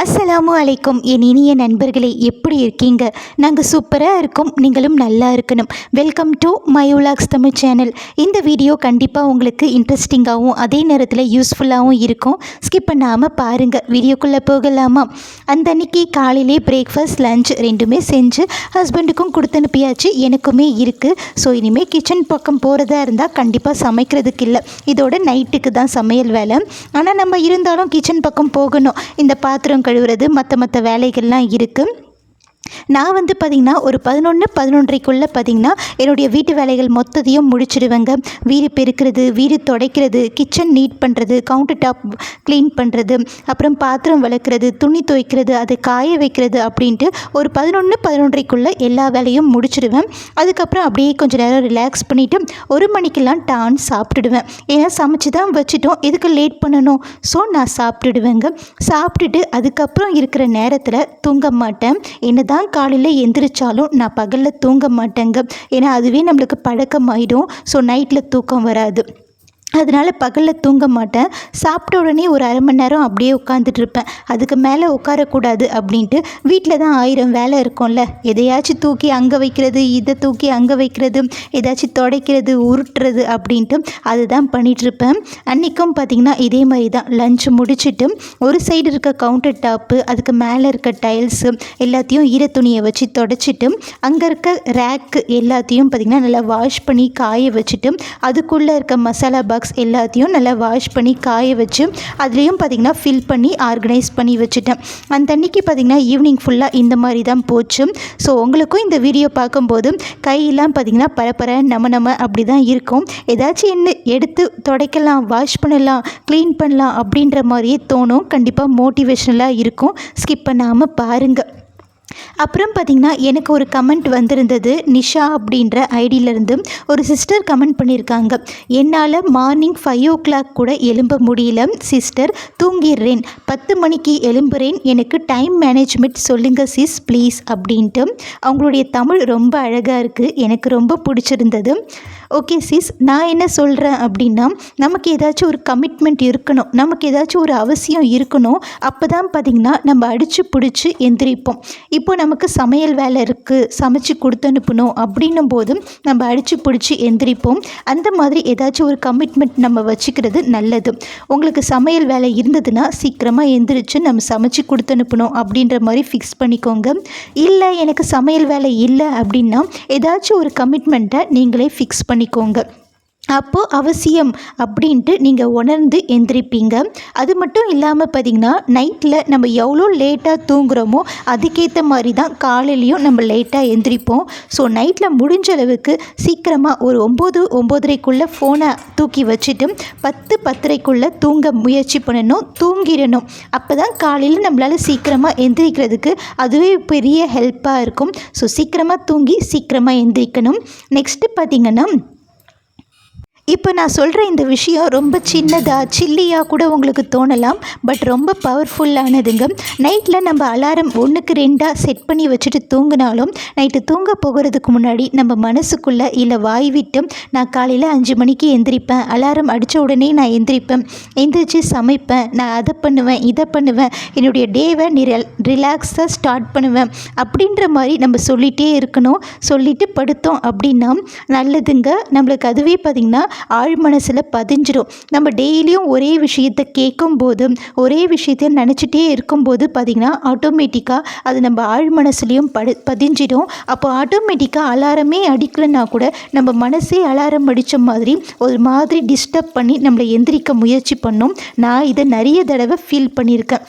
அஸ்ஸலாமு அலைக்கும். என் இனிய நண்பர்களே எப்படி இருக்கீங்க? நாங்கள் சூப்பராக இருக்கோம். நீங்களும் நல்லா இருக்கணும். வெல்கம் டு மை உலாக்ஸ் தமிழ் சேனல் இந்த வீடியோ கண்டிப்பாக உங்களுக்கு இன்ட்ரெஸ்டிங்காகவும் அதே நேரத்தில் யூஸ்ஃபுல்லாகவும் இருக்கும். ஸ்கிப் பண்ணாமல் பாருங்கள் வீடியோக்குள்ளே போகலாமா? அந்த அன்னைக்கு காலையிலே பிரேக்ஃபாஸ்ட் லஞ்ச் ரெண்டுமே செஞ்சு ஹஸ்பண்டுக்கும் கொடுத்து அனுப்பியாச்சு எனக்குமே இருக்குது ஸோ இனிமேல் கிச்சன் பக்கம் போகிறதா இருந்தால் கண்டிப்பாக சமைக்கிறதுக்கு இல்லை. இதோட நைட்டுக்கு தான் சமையல் வேலை. ஆனால் நம்ம இருந்தாலும் கிச்சன் பக்கம் போகணும். இந்த பாத்திரம் கழுவுறது மற்ற மற்ற வேலைகள்லாம் இருக்குது நான் வந்து பார்த்திங்கன்னா ஒரு பதினொன்று பதினொன்றைக்குள்ளே பார்த்திங்கன்னா என்னுடைய வீட்டு வேலைகள் மொத்தத்தையும் முடிச்சிடுவேங்க. வீடு பெருக்கிறது வீடு துடைக்கிறது கிச்சன் நீட் பண்ணுறது கவுண்டர் டாப் க்ளீன் பண்ணுறது அப்புறம் பாத்திரம் விளக்குறது துணி துவைக்கிறது அதை காய வைக்கிறது அப்படின்ட்டு ஒரு பதினொன்று பதினொன்றைக்குள்ளே எல்லா வேலையும் முடிச்சிடுவேன். அதுக்கப்புறம் அப்படியே கொஞ்சம் நேரம் ரிலாக்ஸ் பண்ணிவிட்டு ஒரு மணிக்கெல்லாம் டான் சாப்பிட்டுடுவேன். ஏன்னா சமைச்சு தான் வச்சுட்டோம். எதுக்கு லேட் பண்ணணும்? ஸோ நான் சாப்பிட்டுடுவேங்க. சாப்பிட்டுட்டு அதுக்கப்புறம் இருக்கிற நேரத்தில் தூங்க மாட்டேன். என்ன தான் காலையில் எந்திரிச்சாலும் நான் பகலில் தூங்க மாட்டேங்க. ஏன்னா அதுவே நம்மளுக்கு பழக்கமாயிடும். ஸோ நைட்டில் தூக்கம் வராது. அதனால் பகலில் தூங்க மாட்டேன். சாப்பிட்ட உடனே ஒரு அரை மணி நேரம் அப்படியே உட்காந்துட்டு இருப்பேன். அதுக்கு மேலே உட்காரக்கூடாது அப்படின்ட்டு வீட்டில் தான் ஆயிரம் வேலை இருக்கும்ல. எதையாச்சும் தூக்கி அங்கே வைக்கிறது இதை தூக்கி அங்கே வைக்கிறது ஏதாச்சும் துடைக்கிறது உருட்டுறது அப்படின்ட்டு அதுதான் பண்ணிகிட்ருப்பேன் அன்றைக்கும் பார்த்திங்கன்னா இதே மாதிரி தான். லஞ்ச் முடிச்சுட்டு ஒரு சைடு இருக்க கவுண்டர் டாப்பு அதுக்கு மேலே இருக்க டைல்ஸு எல்லாத்தையும் ஈர துணியை வச்சு தொடச்சிட்டு அங்கே இருக்க ரேக்கு எல்லாத்தையும் பார்த்திங்கன்னா நல்லா வாஷ் பண்ணி காய வச்சுட்டு அதுக்குள்ளே இருக்க மசாலா பாக்ஸ் எல்லாத்தையும் நல்லா வாஷ் பண்ணி காய வச்சு அதுலேயும் பார்த்திங்கன்னா ஃபில் பண்ணி ஆர்கனைஸ் பண்ணி வச்சுட்டேன். அந்த அன்னைக்கு பார்த்திங்கன்னா ஈவினிங் ஃபுல்லாக இந்த மாதிரி தான் போச்சு. ஸோ உங்களுக்கும் இந்த வீடியோ பார்க்கும்போது கையெல்லாம் பார்த்திங்கன்னா பரப்பர நம்ம நம்ம அப்படி தான் இருக்கும். ஏதாச்சும் என்ன எடுத்து துடைக்கலாம் வாஷ் பண்ணலாம் க்ளீன் பண்ணலாம் அப்படின்ற மாதிரியே தோணும். கண்டிப்பாக மோட்டிவேஷனலாக இருக்கும். ஸ்கிப் பண்ணாமல் பாருங்கள் அப்புறம் பார்த்திங்கன்னா எனக்கு ஒரு கமெண்ட் வந்திருந்தது நிஷா அப்படின்ற ஐடியிலேருந்து ஒரு சிஸ்டர் கமெண்ட் பண்ணியிருக்காங்க. என்னால் மார்னிங் ஃபைவ் ஓ கிளாக் கூட எழும்ப முடியல சிஸ்டர் தூங்கிடுறேன். பத்து மணிக்கு எழும்புறேன். எனக்கு டைம் மேனேஜ்மெண்ட் சொல்லுங்கள் சிஸ் ப்ளீஸ் அப்படின்ட்டு. அவங்களுடைய தமிழ் ரொம்ப அழகாக இருக்குது எனக்கு ரொம்ப பிடிச்சிருந்தது. ஓகே சிஸ் நான் என்ன சொல்கிறேன் அப்படின்னா நமக்கு ஏதாச்சும் ஒரு கமிட்மெண்ட் இருக்கணும் நமக்கு ஏதாச்சும் ஒரு அவசியம் இருக்கணும் அப்போ தான் பார்த்திங்கன்னா நம்ம அடித்து பிடிச்சி எந்திரிப்போம். இப்போ நமக்கு சமையல் வேலை இருக்குது சமைச்சு கொடுத்து அனுப்பணும் அப்படின்னும் போதும் நம்ம அடித்து பிடிச்சி எந்திரிப்போம். அந்த மாதிரி ஏதாச்சும் ஒரு கமிட்மெண்ட் நம்ம வச்சுக்கிறது நல்லது. உங்களுக்கு சமையல் வேலை இருந்ததுன்னா சீக்கிரமாக எந்திரிச்சு நம்ம சமைச்சு கொடுத்து அனுப்பணும் அப்படின்ற மாதிரி ஃபிக்ஸ் பண்ணிக்கோங்க. இல்லை எனக்கு சமையல் வேலை இல்லை அப்படின்னா ஏதாச்சும் ஒரு கமிட்மெண்ட்டை நீங்களே ஃபிக்ஸ் பண்ணி பண்ணிக்கோங்க. அப்போது அவசியம் அப்படின்ட்டு நீங்கள் உணர்ந்து எந்திரிப்பீங்க. அது மட்டும் இல்லாமல் பார்த்திங்கன்னா நைட்டில் நம்ம எவ்வளோ லேட்டாக தூங்குகிறோமோ அதுக்கேற்ற மாதிரி தான் காலையிலையும் நம்ம லேட்டாக எந்திரிப்போம். ஸோ நைட்டில் முடிஞ்ச அளவுக்கு சீக்கிரமாக ஒரு ஒம்பது ஒம்போதரைக்குள்ளே ஃபோனை தூக்கி வச்சுட்டு பத்து பத்தரைக்குள்ளே தூங்க முயற்சி பண்ணணும் தூங்கிடணும். அப்போ தான் காலையில் நம்மளால் சீக்கிரமாக எந்திரிக்கிறதுக்கு அதுவே பெரிய ஹெல்ப்பாக இருக்கும். ஸோ சீக்கிரமாக தூங்கி சீக்கிரமாக எந்திரிக்கணும். நெக்ஸ்ட்டு பார்த்திங்கன்னா இப்போ நான் சொல்கிற இந்த விஷயம் ரொம்ப சின்னதாக சில்லியாக கூட உங்களுக்கு தோணலாம் பட் ரொம்ப பவர்ஃபுல்லானதுங்க நைட்டில் நம்ம அலாரம் ஒன்றுக்கு ரெண்டாக செட் பண்ணி வச்சுட்டு தூங்கினாலும் நைட்டு தூங்க போகிறதுக்கு முன்னாடி நம்ம மனசுக்குள்ளே இல்லை வாய் விட்டு நான் காலையில் அஞ்சு மணிக்கு எந்திரிப்பேன் அலாரம் அடித்த உடனே நான் எந்திரிப்பேன் எந்திரிச்சு சமைப்பேன் நான் அதை பண்ணுவேன் இதை பண்ணுவேன் என்னுடைய டேவை நிரல் ரிலாக்ஸாக ஸ்டார்ட் பண்ணுவேன் அப்படின்ற மாதிரி நம்ம சொல்லிகிட்டே இருக்கணும். சொல்லிவிட்டு படுத்தோம் அப்படின்னா நல்லதுங்க. நம்மளுக்கு அதுவே பார்த்திங்கன்னா ஆழ் மனசில் பதிஞ்சிடும் நம்ம டெய்லியும் ஒரே விஷயத்தை கேட்கும்போது ஒரே விஷயத்த நினச்சிட்டே இருக்கும்போது பார்த்திங்கன்னா ஆட்டோமேட்டிக்காக அது நம்ம ஆழ் மனசுலேயும் படு பதிஞ்சிடும் அப்போ ஆட்டோமேட்டிக்காக அலாரமே அடிக்கலைன்னா கூட நம்ம மனசே அலாரம் அடித்த மாதிரி ஒரு மாதிரி டிஸ்டர்ப் பண்ணி நம்மளை எந்திரிக்க முயற்சி பண்ணும். நான் இதை நிறைய தடவை ஃபீல் பண்ணியிருக்கேன்.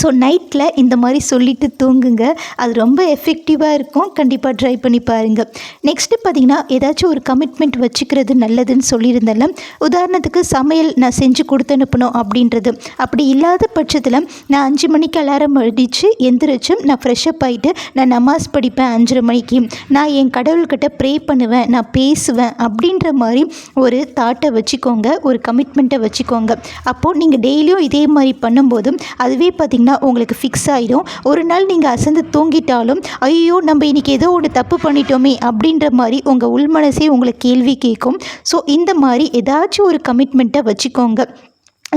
ஸோ நைட்டில் இந்த மாதிரி சொல்லிட்டு தூங்குங்க. அது ரொம்ப எஃபெக்டிவாக இருக்கும். கண்டிப்பாக ட்ரை பண்ணி பாருங்கள் நெக்ஸ்ட்டு பார்த்திங்கன்னா ஏதாச்சும் ஒரு கமிட்மெண்ட் வச்சுக்கிறது நல்லதுன்னு சொல்லியிருந்தேன்ல. உதாரணத்துக்கு சமையல் நான் செஞ்சு கொடுத்து அனுப்பணும் அப்படின்றது. அப்படி இல்லாத பட்சத்தில் நான் அஞ்சு மணிக்கு அலாரம் அடித்து எந்திரிச்சும் நான் ஃப்ரெஷ்அப் ஆகிட்டு நான் நமாஸ் படிப்பேன் அஞ்சரை மணிக்கு. நான் என் கடவுள்கிட்ட ப்ரே பண்ணுவேன் நான் பேசுவேன் அப்படின்ற மாதிரி ஒரு தாட்டை வச்சுக்கோங்க. ஒரு கமிட்மெண்ட்டை வச்சுக்கோங்க. அப்போது நீங்கள் டெய்லியும் இதே மாதிரி பண்ணும்போது அதுவே பார்த்திங்கன்னா உங்களுக்கு ஃபிக்ஸ் ஆகிடும் ஒரு நாள் நீங்கள் அசந்து தூங்கிட்டாலும் ஐயோ நம்ம இன்றைக்கி ஏதோ ஒன்று தப்பு பண்ணிட்டோமே அப்படின்ற மாதிரி உங்கள் உள்மனசே உங்களை கேள்வி கேட்கும் ஸோ இந்த மாதிரி ஏதாச்சும் ஒரு கமிட்மெண்ட்டை வச்சுக்கோங்க.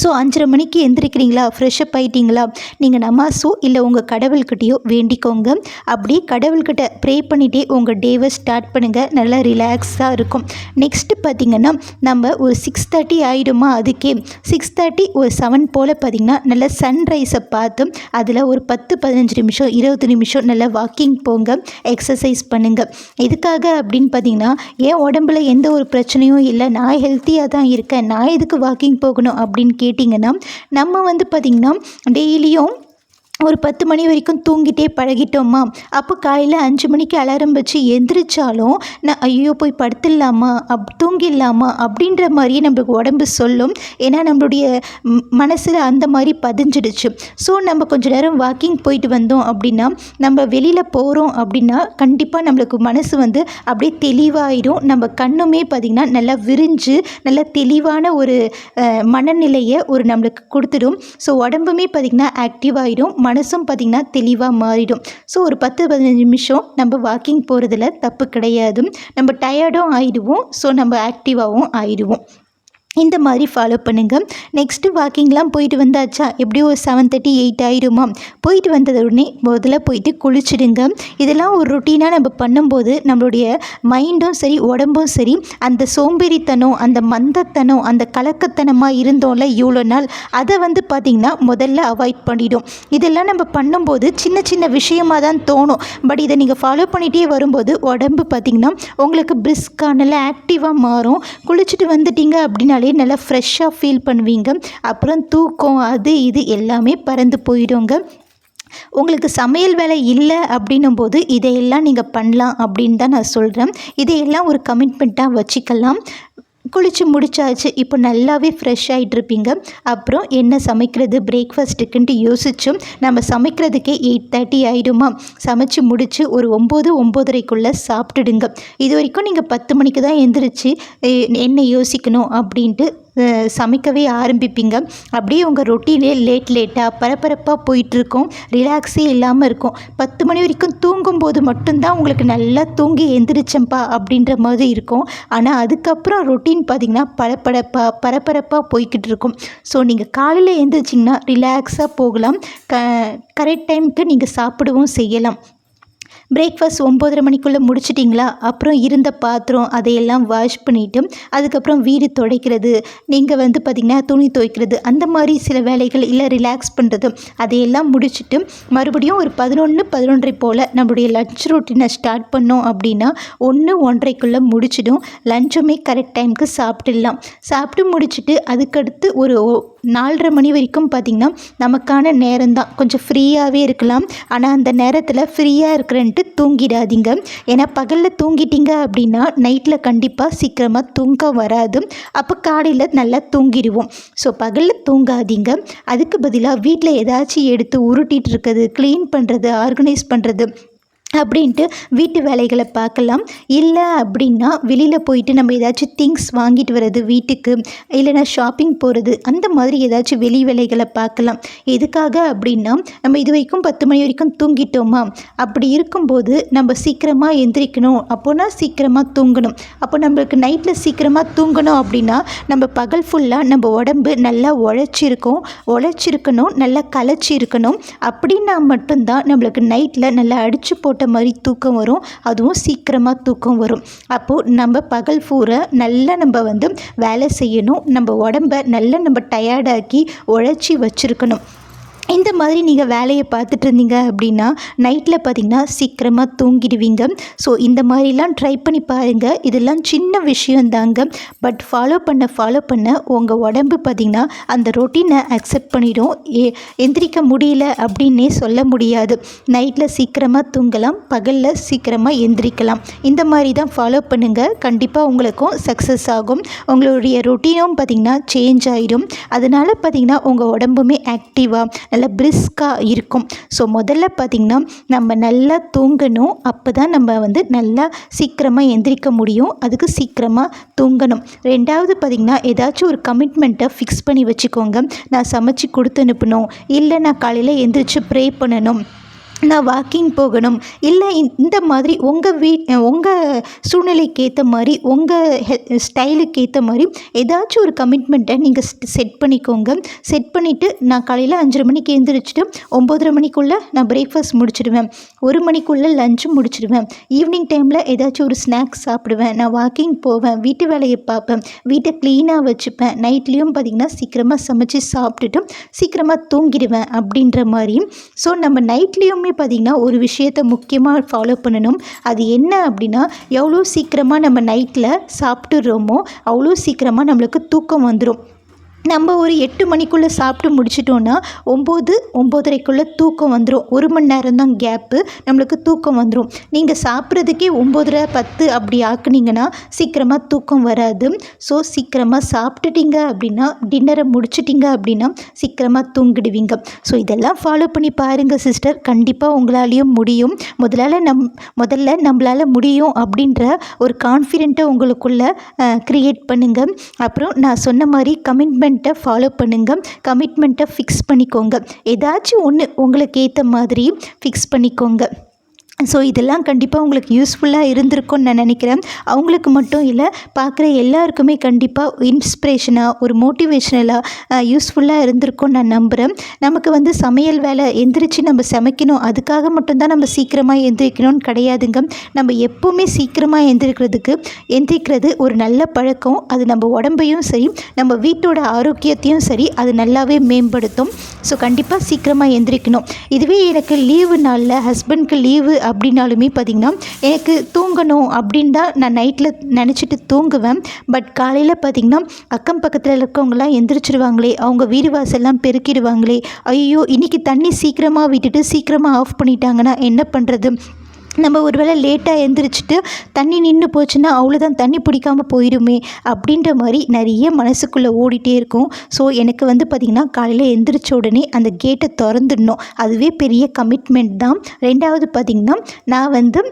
ஸோ அஞ்சரை மணிக்கு எந்திரிக்கிறீங்களா? ஃப்ரெஷ்ஷப் ஆகிட்டீங்களா நீங்கள் நமாஸோ இல்லை உங்கள் கடவுள்கிட்டேயோ வேண்டிக்கோங்க. அப்படி கடவுள்கிட்ட ப்ரே பண்ணிகிட்டே உங்கள் டேவை ஸ்டார்ட் பண்ணுங்கள் நல்லா ரிலாக்ஸாக இருக்கும். நெக்ஸ்ட்டு பார்த்தீங்கன்னா நம்ம ஒரு சிக்ஸ் தேர்ட்டி ஆகிடுமா அதுக்கே? சிக்ஸ் தேர்ட்டி ஒரு செவன் போல் பார்த்திங்கன்னா நல்லா சன்ரைஸை பார்த்து அதில் ஒரு பத்து பதினஞ்சு நிமிஷம் இருபது நிமிஷம் நல்லா வாக்கிங் போங்க. எக்ஸசைஸ் பண்ணுங்கள் எதுக்காக அப்படின்னு பார்த்தீங்கன்னா என் உடம்புல எந்த ஒரு பிரச்சனையும் இல்லை. நான் ஹெல்த்தியாக தான் இருக்கேன். நான் எதுக்கு வாக்கிங் போகணும் அப்படின்னு கேட்டிங்கன்னா நம்ம வந்து பார்த்திங்கன்னா டெய்லியும் ஒரு பத்து மணி வரைக்கும் தூங்கிட்டே பழகிட்டோமா? அப்போ காலையில் அஞ்சு மணிக்கு அலாரம் வச்சு எந்திரிச்சாலும் நான் ஐயோ போய் படுத்துடலாமா? அப் தூங்கிடலாமா? அப்படின்ற மாதிரியே நம்மளுக்கு உடம்பு சொல்லும். ஏன்னா நம்மளுடைய மனசில் அந்த மாதிரி பதிஞ்சிடுச்சு. ஸோ நம்ம கொஞ்ச நேரம் வாக்கிங் போயிட்டு வந்தோம் அப்படின்னா நம்ம வெளியில் போகிறோம் அப்படின்னா கண்டிப்பாக நம்மளுக்கு மனசு வந்து அப்படியே தெளிவாயிடும் நம்ம கண்ணுமே பார்த்திங்கன்னா நல்லா விரிஞ்சு நல்லா தெளிவான ஒரு மனநிலையை ஒரு நம்மளுக்கு கொடுத்துடும். ஸோ உடம்புமே பார்த்திங்கன்னா ஆக்டிவ் ஆகிடும் மனசும் பார்த்திங்கன்னா தெளிவாக மாறிடும். ஸோ ஒரு பத்து பதினஞ்சு நிமிஷம் நம்ம வாக்கிங் போகிறதுல தப்பு கிடையாது. நம்ம டயர்டும் ஆயிடுவோம். ஸோ நம்ம ஆக்டிவாகவும் ஆயிடுவோம். இந்த மாதிரி ஃபாலோ பண்ணுங்கள் நெக்ஸ்ட்டு வாக்கிங்லாம் போயிட்டு வந்தாச்சா? எப்படியும் ஒரு செவன் தேர்ட்டி எயிட் ஆயிடுமா போயிட்டு வந்தது உடனே முதல்ல போயிட்டு குளிச்சிடுங்க. இதெல்லாம் ஒரு ருட்டீனாக நம்ம பண்ணும்போது நம்மளுடைய மைண்டும் சரி உடம்பும் சரி அந்த சோம்பேறித்தனம் அந்த மந்தத்தனம் அந்த கலக்கத்தனமாக இருந்தோம்ல இவ்வளோ நாள் அதை வந்து பார்த்திங்கன்னா முதல்ல அவாய்ட் பண்ணிடும். இதெல்லாம் நம்ம பண்ணும்போது சின்ன சின்ன விஷயமாக தான் தோணும். பட் இதை நீங்கள் ஃபாலோ பண்ணிகிட்டே வரும்போது உடம்பு பார்த்திங்கன்னா உங்களுக்கு பிரிஸ்காக நல்லா ஆக்டிவாக மாறும். குளிச்சுட்டு வந்துட்டீங்க அப்படின்னாலே நல்லா ஃப்ரெஷ்ஷாக ஃபீல் பண்ணுவீங்க. அப்புறம் தூக்கம் அது இது எல்லாமே பறந்து போயிடுங்க. உங்களுக்கு சமையல் வேலை இல்லை அப்படின்னும் போது இதையெல்லாம் நீங்கள் பண்ணலாம் அப்படின்னு தான் நான் சொல்கிறேன் இதையெல்லாம் ஒரு கமிட்மெண்ட்டாக வச்சுக்கலாம். குளித்து முடிச்சாச்சு. இப்போ நல்லாவே ஃப்ரெஷ் ஆகிட்டுருப்பீங்க அப்புறம் என்ன சமைக்கிறது? பிரேக்ஃபாஸ்ட்டுக்குன்ட்டு யோசிச்சும் நம்ம சமைக்கிறதுக்கே எயிட் தேர்ட்டி ஆகிடுமா சமைச்சு முடித்து ஒரு ஒம்பது ஒம்போதரைக்குள்ளே சாப்பிட்டுடுங்க. இது வரைக்கும் நீங்கள் பத்து மணிக்கு தான் எந்திரிச்சு என்ன யோசிக்கணும்? அப்படின்ட்டு சமைக்கவே ஆரம்பிப்பீங்க. அப்படியே உங்கள் ரொட்டீனே லேட் லேட்டாக பரபரப்பாக போயிட்டுருக்கும். ரிலாக்ஸே இல்லாமல் இருக்கும். பத்து மணி வரைக்கும் தூங்கும்போது மட்டும்தான் உங்களுக்கு நல்லா தூங்கி எந்திரிச்சம்பா அப்படின்ற மாதிரி இருக்கும். ஆனால் அதுக்கப்புறம் ரொட்டீன் பார்த்திங்கன்னா பரபரப்பாக பரபரப்பாக போய்கிட்டு இருக்கும் ஸோ நீங்கள் காலையில் எழுந்திரிச்சிங்கன்னா ரிலாக்ஸாக போகலாம். க கரெக்ட் டைமுக்கு நீங்கள் சாப்பிடவும் செய்யலாம். பிரேக்ஃபாஸ்ட் ஒம்போதரை மணிக்குள்ளே முடிச்சிட்டிங்களா? அப்புறம் இருந்த பாத்திரம் அதையெல்லாம் வாஷ் பண்ணிவிட்டு அதுக்கப்புறம் வீடு துடைக்கிறது நீங்கள் வந்து பார்த்திங்கன்னா துணி துவைக்கிறது அந்த மாதிரி சில வேலைகள் இல்லை ரிலாக்ஸ் பண்ணுறது அதையெல்லாம் முடிச்சுட்டு மறுபடியும் ஒரு பதினொன்று பதினொன்றரை போல் நம்முடைய லஞ்ச் ரொட்டீனை ஸ்டார்ட் பண்ணோம் அப்படின்னா ஒன்று ஒன்றரைக்குள்ளே முடிச்சிடும். லஞ்சுமே கரெக்ட் டைமுக்கு சாப்பிட்டுடலாம். சாப்பிட்டு முடிச்சுட்டு அதுக்கடுத்து ஒரு நாலரை மணி வரைக்கும் பார்த்திங்கன்னா நமக்கான நேரம் தான் கொஞ்சம் ஃப்ரீயாகவே இருக்கலாம். ஆனால் அந்த நேரத்தில் ஃப்ரீயாக இருக்கிறேன்ட்டு தூங்கிடாதீங்க. ஏன்னா பகலில் தூங்கிட்டீங்க அப்படின்னா நைட்டில் கண்டிப்பாக சீக்கிரமாக தூக்கம் வராது. அப்போ காலையில் நல்லா தூங்கிடுவோம். ஸோ பகலில் தூங்காதீங்க. அதுக்கு பதிலாக வீட்டில் ஏதாச்சும் எடுத்து உருட்டிகிட்டு இருக்கிறது க்ளீன் பண்ணுறது ஆர்கனைஸ் பண்ணுறது அப்படின்ட்டு வீட்டு வேலைகளை பார்க்கலாம். இல்லை அப்படின்னா வெளியில் போயிட்டு நம்ம ஏதாச்சும் திங்ஸ் வாங்கிட்டு வர்றது வீட்டுக்கு இல்லைன்னா ஷாப்பிங் போகிறது அந்த மாதிரி ஏதாச்சும் வெளி வேலைகளை பார்க்கலாம். எதுக்காக அப்படின்னா நம்ம இது வரைக்கும் பத்து மணி வரைக்கும் தூங்கிட்டோமா? அப்படி இருக்கும்போது நம்ம சீக்கிரமாக எந்திரிக்கணும். அப்போனா சீக்கிரமாக தூங்கணும். அப்போ நம்மளுக்கு நைட்டில் சீக்கிரமாக தூங்கணும் அப்படின்னா நம்ம பகல் ஃபுல்லாக நம்ம உடம்பு நல்லா உழைச்சிருக்கோம். உழைச்சிருக்கணும் நல்லா களைச்சி இருக்கணும் அப்படின்னா மட்டும்தான் நம்மளுக்கு நைட்டில் நல்லா அடித்து போட்டு மாதிரி தூக்கம் வரும். அதுவும் சீக்கிரமாக தூக்கம் வரும். அப்போது நம்ம பகல் பூரா நல்லா நம்ம வந்து வேலை செய்யணும். நம்ம உடம்ப நல்லா நம்ம டயர்டாக்கி உழைச்சி வச்சுருக்கணும். இந்த மாதிரி நீங்கள் வேலையை பார்த்துட்டு இருந்தீங்க அப்படின்னா நைட்டில் பார்த்தீங்கன்னா சீக்கிரமாக தூங்கிடுவீங்க. ஸோ இந்த மாதிரிலாம் ட்ரை பண்ணி பாருங்கள் இதெல்லாம் சின்ன விஷயந்தாங்க. பட் ஃபாலோ பண்ண ஃபாலோ பண்ண உங்கள் உடம்பு பார்த்திங்கன்னா அந்த ரொட்டீனை அக்செப்ட் பண்ணிடும். ஏ எந்திரிக்க முடியல அப்படின்னே சொல்ல முடியாது. நைட்டில் சீக்கிரமாக தூங்கலாம் பகலில் சீக்கிரமாக எந்திரிக்கலாம். இந்த மாதிரி தான் ஃபாலோ பண்ணுங்கள் கண்டிப்பாக உங்களுக்கும் சக்ஸஸ் ஆகும். உங்களுடைய ரொட்டீனும் பார்த்திங்கன்னா சேஞ்ச் ஆகிடும் அதனால் பார்த்திங்கன்னா உங்கள் உடம்புமே ஆக்டிவாக நல்லா பிரிஸ்காக இருக்கும். ஸோ முதல்ல பார்த்திங்கன்னா நம்ம நல்லா தூங்கணும். அப்போ தான் நம்ம வந்து நல்லா சீக்கிரமாக எந்திரிக்க முடியும். அதுக்கு சீக்கிரமாக தூங்கணும். ரெண்டாவது பார்த்திங்கன்னா ஏதாச்சும் ஒரு கமிட்மெண்ட்டை ஃபிக்ஸ் பண்ணி வச்சுக்கோங்க. நான் சமைச்சு கொடுத்து அனுப்பணும். இல்லை நான் காலையில் எந்திரிச்சு ப்ரே பண்ணணும். நான் வாக்கிங் போகணும். இல்லை இந்த மாதிரி உங்கள் வீ உங்கள் சூழ்நிலைக்கு ஏற்ற மாதிரி உங்கள் ஹெ ஸ்டைலுக்கு ஏற்ற மாதிரி ஏதாச்சும் ஒரு கமிட்மெண்ட்டை நீங்கள் செட் பண்ணிக்கோங்க. செட் பண்ணிவிட்டு நான் காலையில் அஞ்சரை மணிக்கு எழுந்திரிச்சிட்டு ஒம்போதரை மணிக்குள்ளே நான் பிரேக்ஃபாஸ்ட் முடிச்சிடுவேன். ஒரு மணிக்குள்ளே லஞ்சும் முடிச்சிடுவேன். ஈவினிங் டைமில் ஏதாச்சும் ஒரு ஸ்நாக்ஸ் சாப்பிடுவேன். நான் வாக்கிங் போவேன். வீட்டு வேலையை பார்ப்பேன். வீட்டை க்ளீனாக வச்சுப்பேன். நைட்லேயும் பார்த்திங்கன்னா சீக்கிரமாக சமைச்சு சாப்பிட்டுட்டு சீக்கிரமாக தூங்கிடுவேன் அப்படின்ற மாதிரி. ஸோ நம்ம நைட்லேயுமே பார்த்திங்கன்னா ஒரு விஷயத்தை முக்கியமாக ஃபாலோ பண்ணணும். அது என்ன அப்படின்னா எவ்வளோ சீக்கிரமாக நம்ம நைட்டில் சாப்பிட்டுடுறோமோ அவ்வளோ சீக்கிரமாக நம்மளுக்கு தூக்கம் வந்துடும் நம்ம ஒரு எட்டு மணிக்குள்ளே சாப்பிட்டு முடிச்சிட்டோன்னா ஒம்பது ஒம்போதரைக்குள்ளே தூக்கம் வந்துடும் ஒரு மணி நேரம் தான் கேப்பு நம்மளுக்கு தூக்கம் வந்துடும் நீங்கள் சாப்பிட்றதுக்கே ஒம்போதரை பத்து அப்படி ஆக்குனீங்கன்னா சீக்கிரமாக தூக்கம் வராது. ஸோ சீக்கிரமாக சாப்பிட்டுட்டீங்க அப்படின்னா டின்னரை முடிச்சிட்டிங்க அப்படின்னா சீக்கிரமாக தூங்கிடுவீங்க. ஸோ இதெல்லாம் ஃபாலோ பண்ணி பாருங்கள் சிஸ்டர் கண்டிப்பாக உங்களாலேயும் முடியும். முதலால் நம் முதல்ல நம்மளால் முடியும் அப்படின்ற ஒரு கான்ஃபிடென்ட்டை உங்களுக்குள்ளே க்ரியேட் பண்ணுங்கள் அப்புறம் நான் சொன்ன மாதிரி கமிட்மெண்ட் கமிட்மெண்ட்டை ஃபாலோ பண்ணுங்கள் கமிட்மெண்ட்டை ஃபிக்ஸ் பண்ணிக்கோங்க. ஏதாச்சும் ஒன்று உங்களுக்கு ஏற்ற மாதிரி ஃபிக்ஸ் பண்ணிக்கோங்க. ஸோ இதெல்லாம் கண்டிப்பாக உங்களுக்கு யூஸ்ஃபுல்லாக இருந்திருக்கும்னு நான் நினைக்கிறேன். அவங்களுக்கு மட்டும் இல்லை பார்க்குற எல்லாருக்குமே கண்டிப்பாக இன்ஸ்பிரேஷனாக ஒரு மோட்டிவேஷ்னலாக யூஸ்ஃபுல்லாக இருந்திருக்கும்னு நான் நம்புகிறேன் நமக்கு வந்து சமையல் வேலை எந்திரிச்சு நம்ம சமைக்கணும். அதுக்காக மட்டும்தான் நம்ம சீக்கிரமாக எந்திரிக்கணும்னு கிடையாதுங்க. நம்ம எப்போவுமே சீக்கிரமாக எந்திரிக்கிறதுக்கு எந்திரிக்கிறது ஒரு நல்ல பழக்கம். அது நம்ம உடம்பையும் சரி நம்ம வீட்டோட ஆரோக்கியத்தையும் சரி அது நல்லாவே மேம்படுத்தும். ஸோ கண்டிப்பாக சீக்கிரமாக எந்திரிக்கணும். இதுவே எனக்கு லீவு நாளில் ஹஸ்பண்ட்க்கு லீவு அப்படின்னாலுமே பார்த்திங்கன்னா எனக்கு தூங்கணும் அப்படின்னு தான் நான் நைட்டில் நினச்சிட்டு தூங்குவேன். பட் காலையில் பார்த்திங்கன்னா அக்கம் பக்கத்தில் இருக்கவங்களாம் எந்திரிச்சிருவாங்களே அவங்க வீடு வாசல்லாம் பெருக்கிடுவாங்களே ஐயோ இன்றைக்கி தண்ணி சீக்கிரமாக விட்டுட்டு சீக்கிரமாக ஆஃப் பண்ணிட்டாங்கன்னா என்ன பண்ணுறது நம்ம ஒரு வேளை லேட்டாக எழுந்திரிச்சிட்டு தண்ணி நின்று போச்சுன்னா அவ்வளோதான் தண்ணி பிடிக்காமல் போயிடுமே அப்படின்ற மாதிரி நிறைய மனசுக்குள்ளே ஓடிட்டே இருக்கும். ஸோ எனக்கு வந்து பார்த்திங்கன்னா காலையில் எழுந்திரிச்ச உடனே அந்த கேட்டை திறந்துடணும். அதுவே பெரிய கமிட்மெண்ட் தான். ரெண்டாவது பார்த்திங்கன்னா நான் வந்து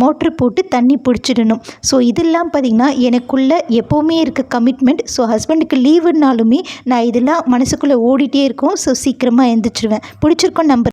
மோட்ரு போட்டு தண்ணி பிடிச்சிடணும். ஸோ இதெல்லாம் பார்த்திங்கன்னா எனக்குள்ளே எப்போவுமே இருக்க கமிட்மெண்ட் ஸோ ஹஸ்பண்டுக்கு லீவுனாலுமே நான் இதெல்லாம் மனசுக்குள்ளே ஓடிட்டே இருக்கும். ஸோ சீக்கிரமாக எழுந்திரிச்சிருவேன் பிடிச்சிருக்கோம் நம்பர்